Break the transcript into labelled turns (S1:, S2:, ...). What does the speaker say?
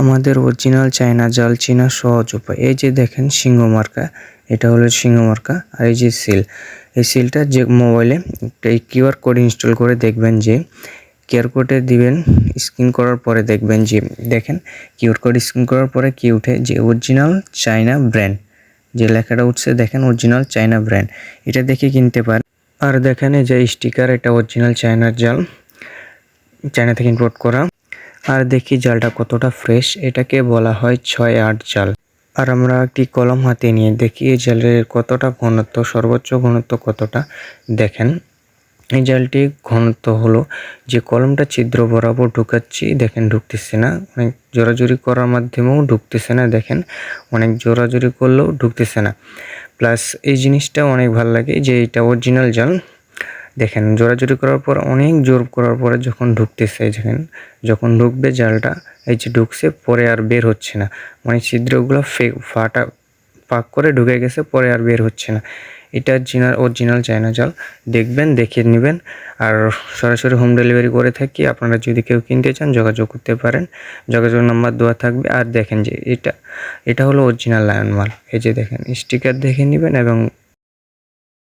S1: আমাদের original China জাল চেনা সহজ উপায়। এই যে দেখেন সিংহ মার্কা, এটা হলো সিংহ মার্কা আর এই যে সিল এই সিলটা যে মোবাইলে এই কিউআর কোড ইনস্টল করে দেখবেন যে কিউআর কোডে দিবেন স্ক্যান করার পরে দেখবেন যে, দেখেন কিউআর কোড স্ক্যান করার পরে কি উঠে? যে অরিজিনাল চায়না ব্র্যান্ড যে লেখাটা উঠছে, দেখেন অরিজিনাল চায়না ব্র্যান্ড এটা দেখে কিনতে পারেন। আর দেখেন যে স্টিকার এটা অরিজিনাল চায়নার জাল চায়না থেকে ইম্পোর্ট করা। আর দেখি জালটা কতটা ফ্রেশ এটাকে বলা হয় ছয় আট জাল। আর আমরা একটি কলম হাতে নিয়ে দেখি এই জালের কতটা ঘনত্ব, সর্বোচ্চ ঘনত্ব কতটা। দেখেন, এই জালটি ঘনত্ব হলো, যে কলমটা ছিদ্র বরাবর ঢুকাচ্ছি, দেখেন ঢুকতেছে না। অনেক জোরাজুরি করার মাধ্যমেও ঢুকতেছে না, দেখেন। অনেক জোরাজুরি করলেও ঢুকতেছে না। প্লাস এই জিনিসটা অনেক ভালো লাগে যে এটা অরিজিনাল জাল। দেখেন জোরাজুরি করার পর, অনেক জোর করার পরে যখন ঢুকতেছে দেখেন, যখন ঢুকবে জালটা, এই যে ঢুকছে, পরে আর বের হচ্ছে না। মানে ছিদ্রগুলো ফে, ফাটা পাক করে ঢুকে গেছে, পরে আর বের হচ্ছে না। এটা জিনার অরিজিনাল চায়না জাল। দেখবেন, দেখে নেবেন। আর সরাসরি হোম ডেলিভারি করে থাকি। আপনারা যদি কেউ কিনতে চান, যোগাযোগ করতে পারেন। যোগাযোগ নাম্বার দেওয়া থাকবে। আর দেখেন যে এটা এটা হলো অরিজিনাল লায়ন মাল এই যে দেখেন স্টিকার দেখে নেবেন এবং